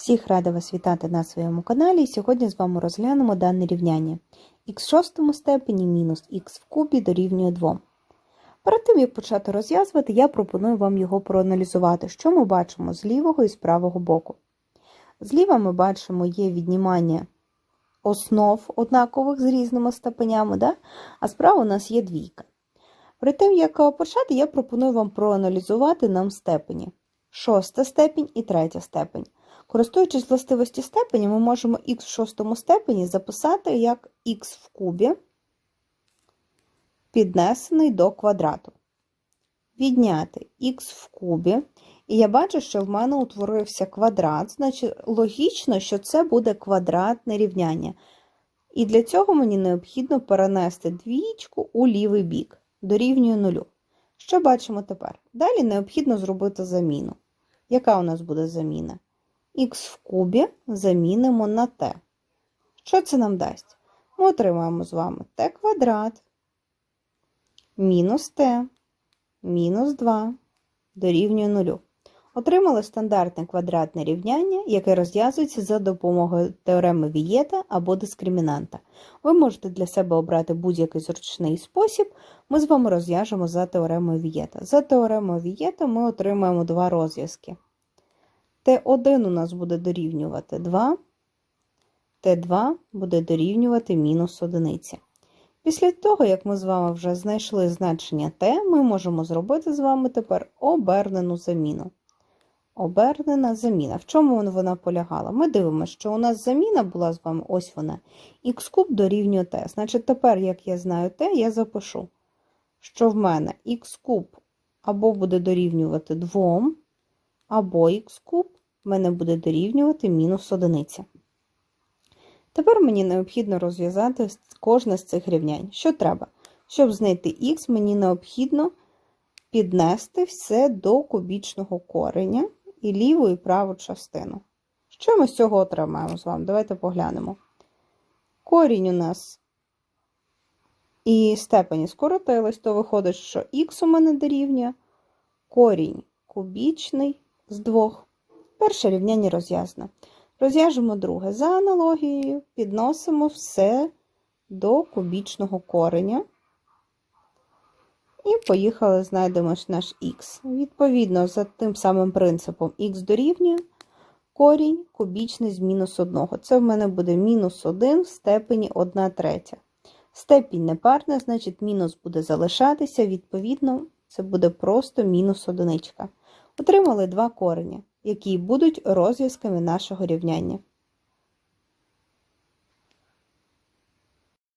Всіх рада вас вітати на своєму каналі. І сьогодні з вами розглянемо дане рівняння. х в шостому степені мінус х в кубі дорівнює 2. Перед тим, як почати розв'язувати, я пропоную вам його проаналізувати, що ми бачимо з лівого і з правого боку. Зліва ми бачимо є віднімання основ однакових з різними степенями, да? а справа у нас є двійка. Перед тим, як почати, я пропоную вам проаналізувати нам степені. Шоста степень і третя степень. Користуючись властивості степені, ми можемо х в шостому степені записати як х в кубі, піднесений до квадрату. Відняти х в кубі. І я бачу, що в мене утворився квадрат, значить логічно, що це буде квадратне рівняння. І для цього мені необхідно перенести двічку у лівий бік, дорівнює нулю. Що бачимо тепер? Далі необхідно зробити заміну. Яка у нас буде заміна? х в кубі замінимо на t. Що це нам дасть? Ми отримаємо з вами t квадрат мінус t мінус 2 дорівнює 0. Отримали стандартне квадратне рівняння, яке розв'язується за допомогою теореми Вієта або дискримінанта. Ви можете для себе обрати будь-який зручний спосіб. Ми з вами розв'яжемо за теоремою Вієта. За теоремою Вієта ми отримаємо два розв'язки. Т1 у нас буде дорівнювати 2, Т2 буде дорівнювати мінус 1. Після того, як ми з вами вже знайшли значення Т, ми можемо зробити з вами тепер обернену заміну. Обернена заміна. В чому вона полягала? Ми дивимося, що у нас заміна була з вами, ось вона, х куб дорівнює Т. Значить, тепер, як я знаю Т, я запишу, що в мене х куб або буде дорівнювати 2, або х куб в мене буде дорівнювати мінус одиниця. Тепер мені необхідно розв'язати кожне з цих рівнянь. Що треба? Щоб знайти х, мені необхідно піднести все до кубічного кореня і ліву і праву частину. Що ми з цього отримаємо з вами? Давайте поглянемо. Корінь у нас і степені скоротились, то виходить, що х у мене дорівнює корінь кубічний з двох. Перше рівняння розв'язане. Розв'яжемо друге. За аналогією підносимо все до кубічного кореня. І поїхали, знайдемо наш х. Відповідно, за тим самим принципом х дорівнює корінь кубічний з мінус 1. Це в мене буде мінус 1 в степені 1 третя. Степінь непарна, значить мінус буде залишатися, відповідно, це буде просто мінус одиничка. Отримали два корені, які будуть розв'язками нашого рівняння.